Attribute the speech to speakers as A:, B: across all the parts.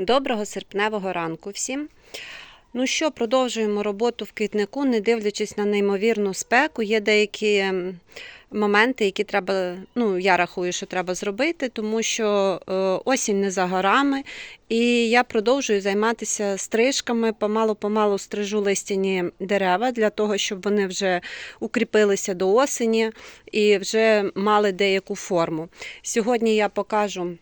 A: Доброго серпневого ранку всім. Ну що, продовжуємо роботу в квітнику, не дивлячись на неймовірну спеку. Є деякі моменти, які треба, ну я рахую, що треба зробити, тому що е, осінь не за горами, і я продовжую займатися стрижками. Помалу-помалу стрижу листяні дерева для того, щоб вони вже укріпилися до осені і вже мали деяку форму. Сьогодні я покажу.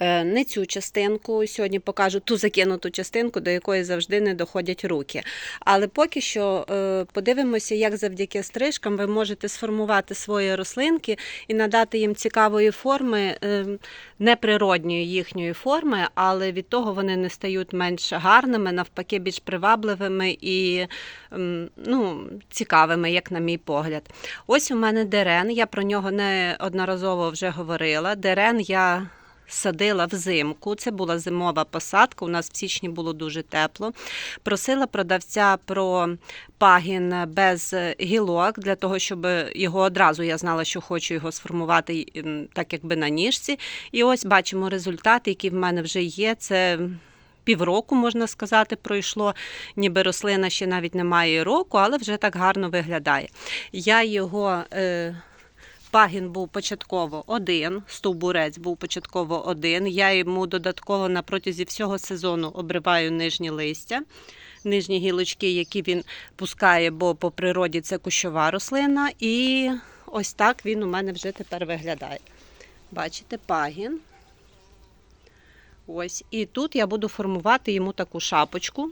A: Е, Не цю частинку. Сьогодні покажу ту закинуту частинку, до якої завжди не доходять руки. Але поки що е, подивимося, як завдяки стрижкам ви можете сформувати свої рослинки і надати їм цікавої форми, е, неприродньої їхньої форми, але від того вони не стають менш гарними, навпаки, більш привабливими і ну, цікавими, як на мій погляд. Ось у мене дерен. Я про нього неодноразово вже говорила. Дерен я садила взимку. Це була зимова посадка. У нас в січні було дуже тепло. Просила продавця про пагін без гілок, для того, щоб його одразу я знала, що хочу його сформувати так, якби на ніжці. І ось бачимо результат, який в мене вже є. Це Півроку, можна сказати, пройшло, ніби рослина ще навіть не має року, але вже так гарно виглядає. Я його е, Пагін був початково один, стовбурець був початково один. Я йому додатково на протязі всього сезону обриваю нижні листя, нижні гілочки, які він пускає, бо по природі це кущова рослина. І ось так він у мене вже тепер виглядає. Бачите, пагін. Ось. І тут я буду формувати йому таку шапочку.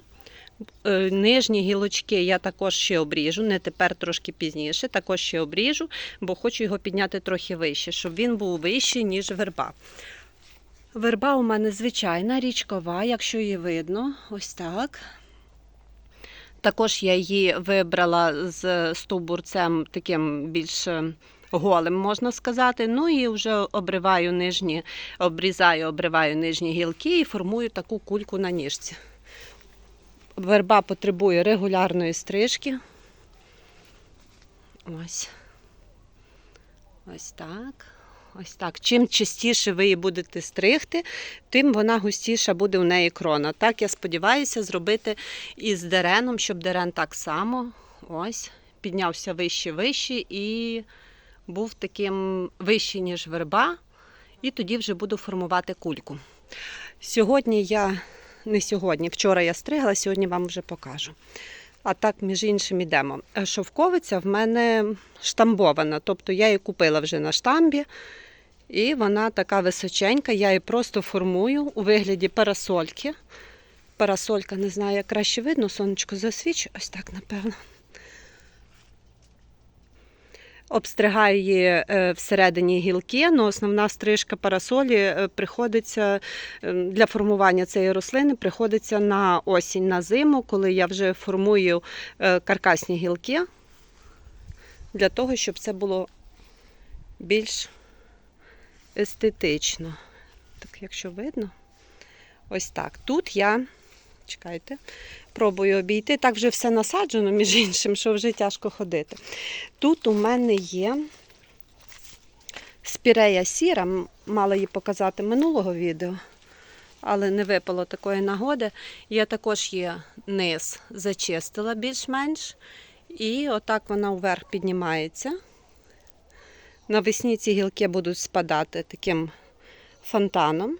A: Е, Нижні гілочки я також ще обріжу, не тепер трошки пізніше, також ще обріжу, бо хочу його підняти трохи вище, щоб він був вищий, ніж верба. Верба у мене звичайна, річкова, якщо її видно, ось так. Також я її вибрала з стовбурцем таким більш е, голим, можна сказати. Ну і вже обриваю нижні, обрізаю, обриваю нижні гілки і формую таку кульку на ніжці. Верба потребує регулярної стрижки. Ось. Ось так. Ось так. Чим частіше ви її будете стригти, тим вона густіша буде у неї крона. Так, я сподіваюся зробити із дереном, щоб дерен так само ось, піднявся вище вище і був таким вищий, ніж верба. І тоді вже буду формувати кульку. Сьогодні я не сьогодні. Вчора я стригла, сьогодні вам вже покажу. А так, між іншим, йдемо. Е, Шовковиця в мене штамбована, тобто я її купила вже на штамбі, і вона така височенька. Я її просто формую у вигляді парасольки. Парасолька, не знаю, як краще видно, сонечко засвіч, ось так, напевно. Обстригаю її е, всередині гілки, але основна стрижка парасолі е, приходиться е, для формування цієї рослини приходиться на осінь, на зиму, коли я вже формую каркасні гілки, для того, щоб це було більш естетично. Так, якщо видно, ось так. Тут я, чекайте, пробую обійти. Так вже все насаджено, між іншим, що вже тяжко ходити. Тут у мене є спірея сіра, мала її показати минулого відео, але не випало такої нагоди. Я також її низ зачистила більш-менш. І отак вона вверх піднімається. Навесні ці гілки будуть спадати таким фонтаном.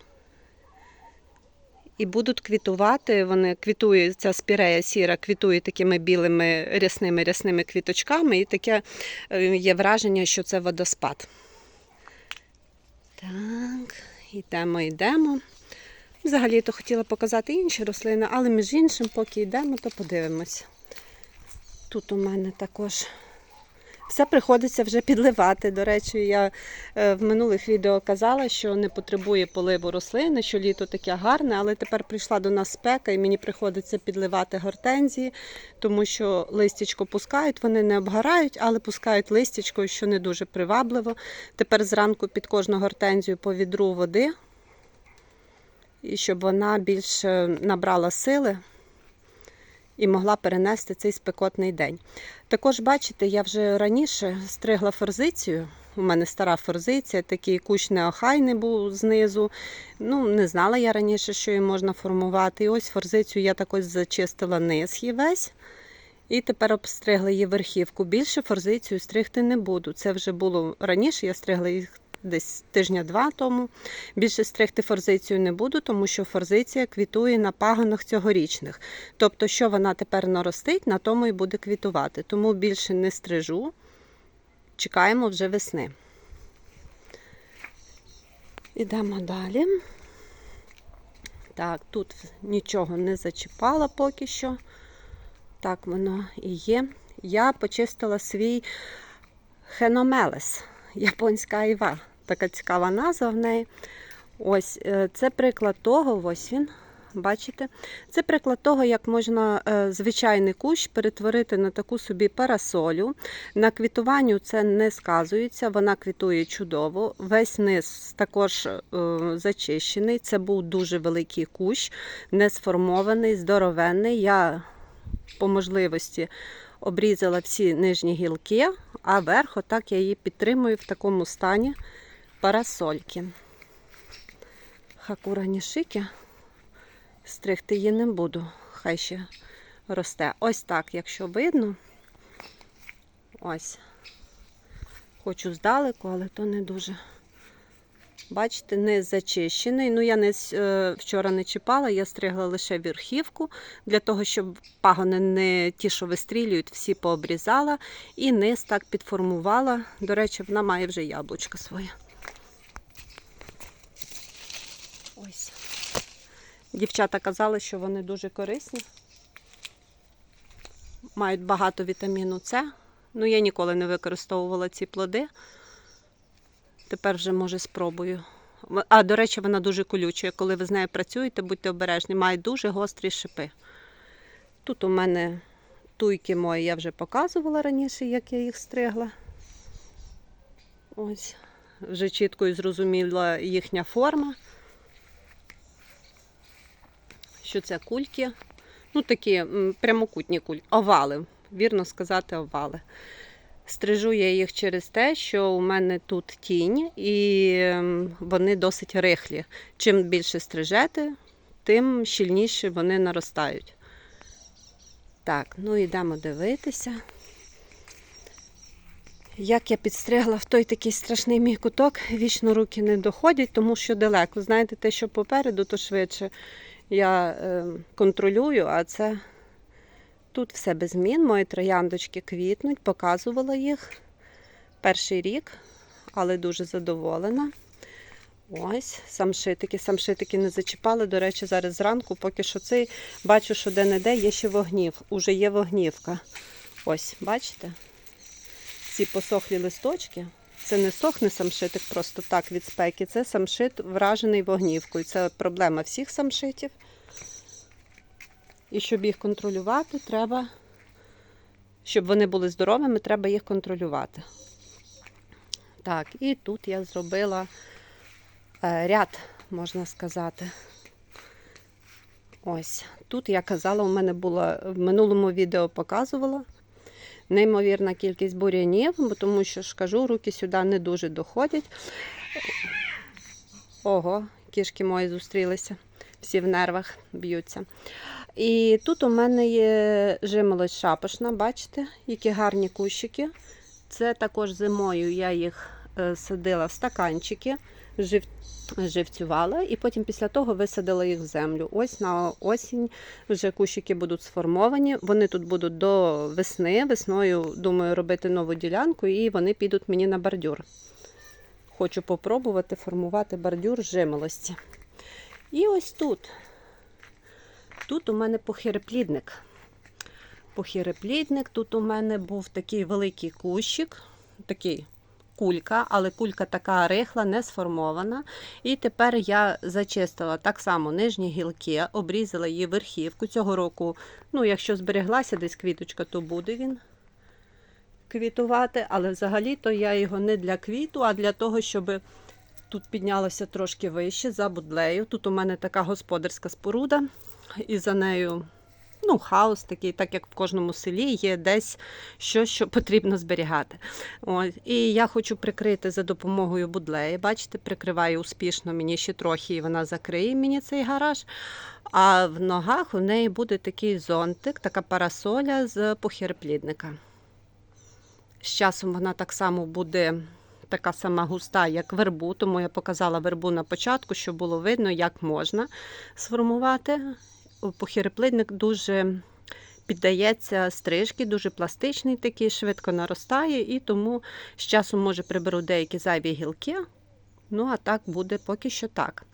A: І будуть квітувати. Вони квітують, ця спірея сіра квітує такими білими рясними рясними квіточками, і таке е, є враження, що це водоспад. Так, йдемо, йдемо. Взагалі-то хотіла показати інші рослини, але між іншим, поки йдемо, то подивимось. Тут у мене також все приходиться вже підливати. До речі, я е, в минулих відео казала, що не потребує поливу рослини, що літо таке гарне, але тепер прийшла до нас спека і мені приходиться підливати гортензії, тому що листячко пускають, вони не обгорають, але пускають листячко, що не дуже привабливо. Тепер зранку під кожну гортензію по відру води, і щоб вона більше набрала сили і могла перенести цей спекотний день. Також, бачите, я вже раніше стригла форзицію у мене стара форзиція, такий кущ неохайний був знизу. Ну, не знала я раніше, що її можна формувати. І ось форзицю я так ось зачистила низ її весь. І тепер обстригла її верхівку. Більше форзицію стригти не буду. Це вже було раніше, я стригла їх десь тижня-два тому. Більше стригти форзицію не буду, тому що форзиція квітує на пагонах цьогорічних. Тобто, що вона тепер наростить, на тому і буде квітувати. Тому більше не стрижу. Чекаємо вже весни. Ідемо далі. Так, тут нічого не зачіпала поки що. Так воно і є. Я почистила свій хеномелес, японська айва. Така цікава назва в неї. Ось е, це приклад того, ось він. Бачите? Це приклад того, як можна е, звичайний кущ перетворити на таку собі парасолю. На квітуванню це не сказується, вона квітує чудово. Весь низ також е, зачищений. Це був дуже великий кущ, не сформований, здоровенний. Я по можливості обрізала всі нижні гілки, а верх, отак я її підтримую в такому стані парасольки. Хакура нішики. Стригти її не буду, хай ще росте. Ось так, якщо видно. Ось. Хочу здалеку, але то не дуже. Бачите, не зачищений. Ну, я не е, вчора не чіпала, я стригла лише верхівку, для того, щоб пагони не ті, що вистрілюють, всі пообрізала. І низ так підформувала. До речі, вона має вже яблучко своє. Дівчата казали, що вони дуже корисні. Мають багато вітаміну С. Ну, я ніколи не використовувала ці плоди. Тепер вже, може, спробую. А, до речі, вона дуже колюча. Коли ви з нею працюєте, будьте обережні, має дуже гострі шипи. Тут у мене туйки мої, я вже показувала раніше, як я їх стригла. Ось, вже чітко і зрозуміла їхня форма. Що це кульки? Ну, такі прямокутні кульки, овали, вірно сказати, овали. Стрижу я їх через те, що у мене тут тінь і вони досить рихлі. Чим більше стрижете, тим щільніше вони наростають. Так, ну йдемо дивитися. Як я підстригла в той такий страшний мій куток, вічно руки не доходять, тому що далеко. Знаєте, те, що попереду, то швидше я е, контролюю, а це Тут все без змін. Мої трояндочки квітнуть, показувала їх перший рік, але дуже задоволена. Ось, самшитики. Самшитики не зачіпали. До речі, зараз зранку, поки що цей, бачу, що де-не-де є ще вогнів. Уже є вогнівка. Ось, бачите? Ці посохлі листочки. Це не сохне самшитик просто так від спеки. Це самшит вражений вогнівкою. Це проблема всіх самшитів. І щоб їх контролювати, треба, щоб вони були здоровими, треба їх контролювати. Так, і тут я зробила е, ряд, можна сказати. Ось. Тут я казала, у мене була в минулому відео показувала неймовірна кількість бур'янів, тому що ж кажу, руки сюди не дуже доходять. Ого, кішки мої зустрілися, всі в нервах б'ються. І тут у мене є жимолость шапошна, бачите, які гарні кущики. Це також зимою я їх е, садила в стаканчики, жив, живцювала, і потім після того висадила їх в землю. Ось на осінь вже кущики будуть сформовані. Вони тут будуть до весни. Весною, думаю, робити нову ділянку, і вони підуть мені на бордюр. Хочу попробувати формувати бордюр жимолості. І ось тут. Тут у мене похиреплідник. Похиреплідник. Тут у мене був такий великий кущик, такий кулька, але кулька така рихла, не сформована. І тепер я зачистила так само нижні гілки, обрізала її верхівку. Цього року, ну, якщо збереглася десь квіточка, то буде він квітувати. Але взагалі-то я його не для квіту, а для того, щоб тут піднялося трошки вище за будлею. Тут у мене така господарська споруда і за нею ну, хаос такий, так як в кожному селі є десь щось, що потрібно зберігати. Ось. І я хочу прикрити за допомогою будлеї. Бачите, прикриваю успішно мені ще трохи, і вона закриє мені цей гараж. А в ногах у неї буде такий зонтик, така парасоля з похироплідника. З часом вона так само буде така сама густа, як вербу, тому я показала вербу на початку, щоб було видно, як можна сформувати. Похироплідник дуже піддається стрижки, дуже пластичний такий, швидко наростає, і тому з часом може приберу деякі зайві гілки. Ну, а так буде поки що так.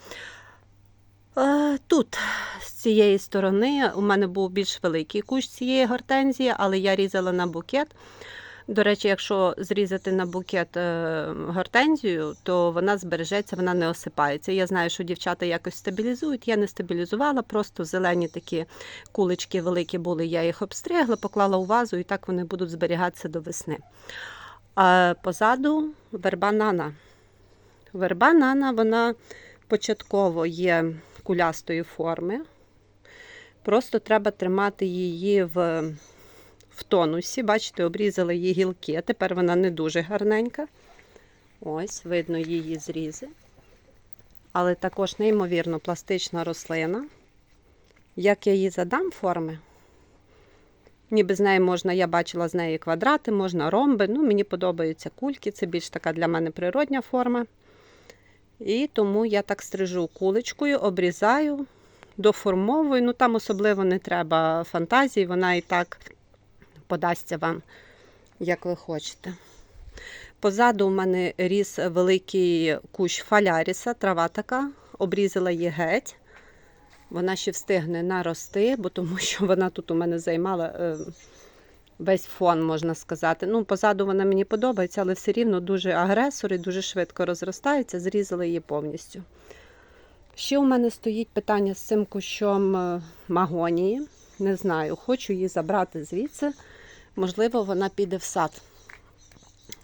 A: Тут з цієї сторони у мене був більш великий кущ цієї гортензії, але я різала на букет. До речі, якщо зрізати на букет е, гортензію, то вона збережеться, вона не осипається. Я знаю, що дівчата якось стабілізують. Я не стабілізувала, просто зелені такі кулички великі були, я їх обстригла, поклала у вазу, і так вони будуть зберігатися до весни. А позаду верба нана. Верба нана, вона початково є кулястої форми. Просто треба тримати її в в тонусі. Бачите, обрізала її гілки. Тепер вона не дуже гарненька. Ось, видно її зрізи. Але також неймовірно пластична рослина. Як я її задам форми, ніби з неї можна, я бачила з неї квадрати, можна ромби. Ну, Мені подобаються кульки, це більш така для мене природня форма. І тому я так стрижу куличкою, обрізаю, доформовую. Ну там особливо не треба фантазії, вона і так подасться вам, як ви хочете. Позаду у мене ріс великий кущ фаляріса, трава така, обрізала її геть. Вона ще встигне нарости, бо тому що вона тут у мене займала е, весь фон, можна сказати. Ну, Позаду вона мені подобається, але все рівно дуже агресор і дуже швидко розростається, зрізала її повністю. Ще у мене стоїть питання з цим кущом е, магонії. Не знаю, хочу її забрати звідси. Можливо, вона піде в сад,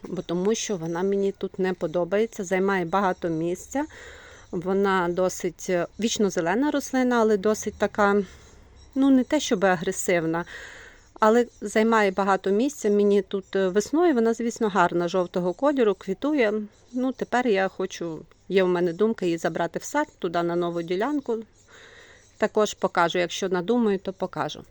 A: бо тому що вона мені тут не подобається, займає багато місця. Вона досить е, вічно-зелена рослина, але досить така, ну, не те, щоб агресивна, але займає багато місця. Мені тут е, весною вона, звісно, гарна, жовтого кольору, квітує. Ну, Тепер я хочу, є в мене думка її забрати в сад, туди на нову ділянку. Також покажу, якщо надумаю, то покажу.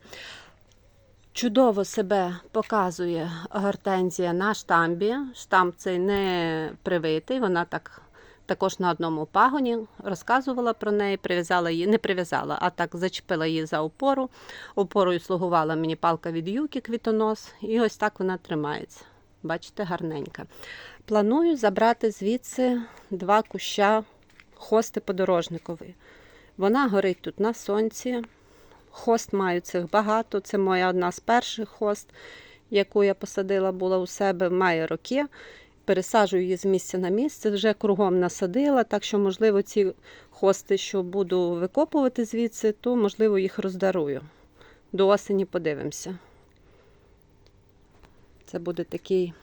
A: Чудово себе показує гортензія на штамбі. Штамп цей не привитий, вона так також на одному пагоні розказувала про неї, прив'язала її, не прив'язала, а так зачепила її за опору. Опорою слугувала мені палка від юки квітонос, і ось так вона тримається. Бачите, гарненька. Планую забрати звідси два куща хости подорожникової. Вона горить тут на сонці. Хост маю цих багато. Це моя одна з перших хост, яку я посадила була у себе, має роки. Пересаджую її з місця на місце, вже кругом насадила, так що, можливо, ці хости, що буду викопувати звідси, то, можливо, їх роздарую. До осені подивимося. Це буде такий,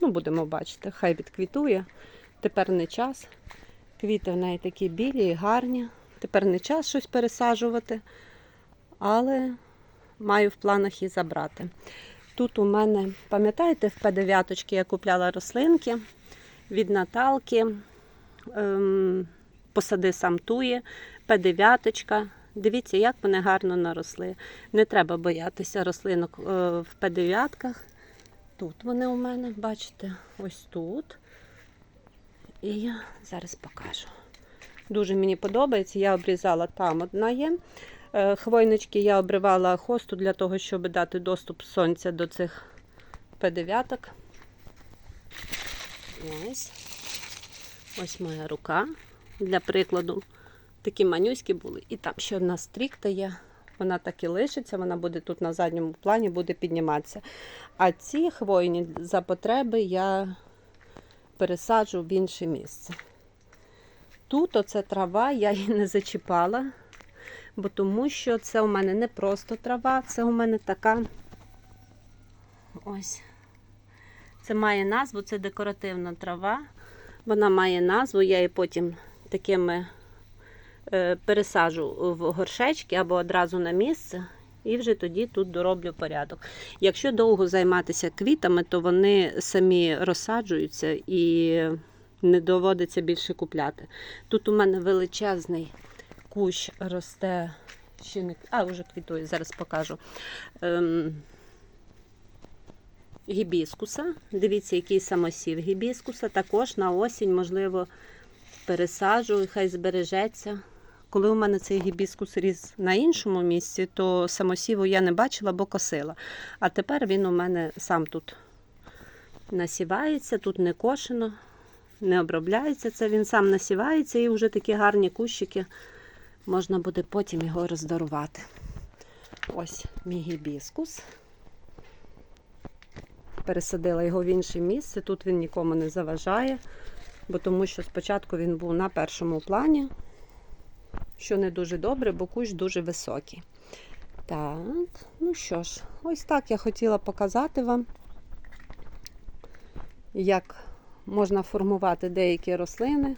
A: ну, будемо бачити, хай відквітує. Тепер не час. Квіти в неї такі білі і гарні. Тепер не час щось пересаджувати але маю в планах її забрати. Тут у мене, пам'ятаєте, в П9 я купляла рослинки від Наталки, ем, посади самтує, П9. Дивіться, як вони гарно наросли. Не треба боятися рослинок е, в П9. Тут вони у мене, бачите, ось тут. І я зараз покажу. Дуже мені подобається. Я обрізала там одна є. Е, хвойнички я обривала хосту для того, щоб дати доступ сонця до цих П9. Ось Ось моя рука. Для прикладу, такі манюські були. І там ще одна стрікта є. Вона так і лишиться, вона буде тут на задньому плані, буде підніматися. А ці хвойні за потреби я пересаджу в інше місце. Тут оце трава, я її не зачіпала бо тому що це у мене не просто трава, це у мене така ось. Це має назву, це декоративна трава. Вона має назву, я її потім такими е, пересаджу в горшечки або одразу на місце. І вже тоді тут дороблю порядок. Якщо довго займатися квітами, то вони самі розсаджуються і не доводиться більше купляти. Тут у мене величезний кущ росте, ще не а вже квітує, зараз покажу. Ем, гібіскуса. Дивіться, який самосів гібіскуса. Також на осінь, можливо, пересаджу, і хай збережеться. Коли у мене цей гібіскус ріс на іншому місці, то самосіву я не бачила, бо косила. А тепер він у мене сам тут насівається, тут не кошено, не обробляється. Це він сам насівається і вже такі гарні кущики можна буде потім його роздарувати. Ось мій гібіскус. Пересадила його в інше місце. Тут він нікому не заважає, бо тому що спочатку він був на першому плані, що не дуже добре, бо кущ дуже високий. Так, ну що ж, ось так я хотіла показати вам, як можна формувати деякі рослини,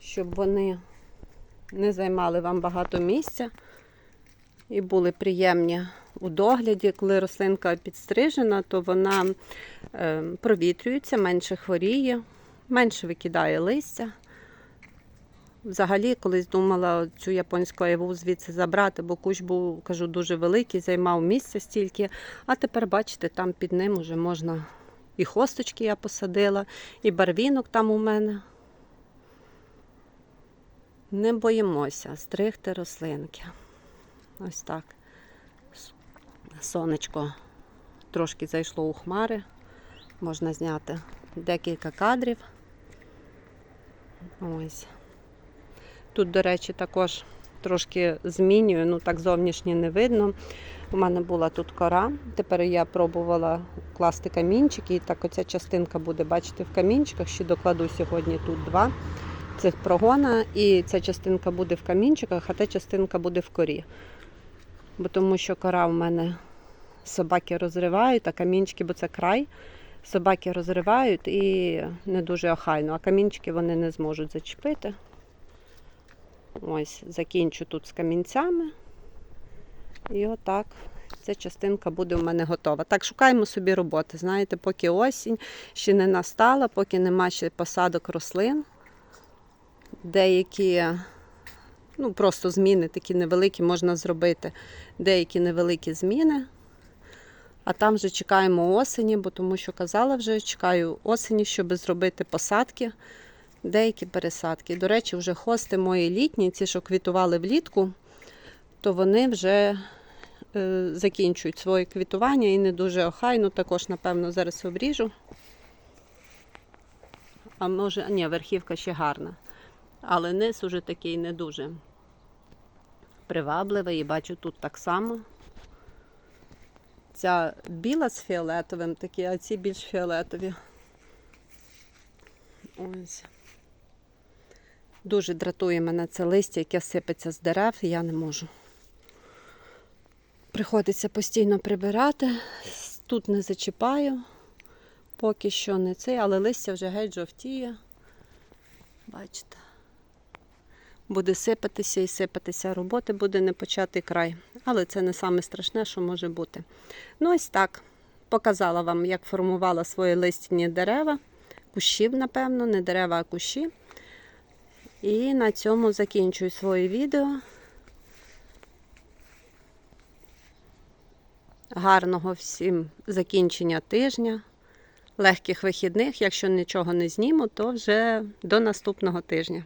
A: щоб вони не займали вам багато місця і були приємні у догляді. Коли рослинка підстрижена, то вона е, провітрюється, менше хворіє, менше викидає листя. Взагалі, колись думала цю японську айву звідси забрати, бо кущ був, кажу, дуже великий, займав місце стільки. А тепер, бачите, там під ним вже можна і хосточки я посадила, і барвінок там у мене. Не боїмося стригти рослинки. Ось так. Сонечко трошки зайшло у хмари. Можна зняти декілька кадрів. Ось. Тут, до речі, також трошки змінюю, ну так зовнішнє не видно. У мене була тут кора. Тепер я пробувала класти камінчики, і так оця частинка буде, бачите, в камінчиках. Ще докладу сьогодні тут два цих прогона, і ця частинка буде в камінчиках, а та частинка буде в корі. Бо тому що кора в мене собаки розривають, а камінчики, бо це край, собаки розривають і не дуже охайно, а камінчики вони не зможуть зачепити. Ось, закінчу тут з камінцями. І отак ця частинка буде у мене готова. Так, шукаємо собі роботи. Знаєте, поки осінь ще не настала, поки нема ще посадок рослин. Деякі, ну, просто зміни такі невеликі можна зробити. Деякі невеликі зміни. А там вже чекаємо осені, бо тому що казала вже, чекаю осені, щоб зробити посадки, деякі пересадки. До речі, вже хости мої літні, ці, що квітували влітку, то вони вже е, закінчують своє квітування і не дуже охайно. Також, напевно, зараз обріжу. А може, ні, верхівка ще гарна. Але низ уже такий не дуже привабливий. І бачу тут так само. Ця біла з фіолетовим такі, а ці більш фіолетові. Ось. Дуже дратує мене це листя, яке сипеться з дерев, і я не можу. Приходиться постійно прибирати. Тут не зачіпаю, поки що не цей, але листя вже геть жовтіє. Бачите? Буде сипатися і сипатися. Роботи буде не початий край. Але це не саме страшне, що може бути. Ну, ось так. Показала вам, як формувала свої листяні дерева, кущів, напевно, не дерева, а кущі. І на цьому закінчую своє відео. Гарного всім закінчення тижня, легких вихідних. Якщо нічого не зніму, то вже до наступного тижня.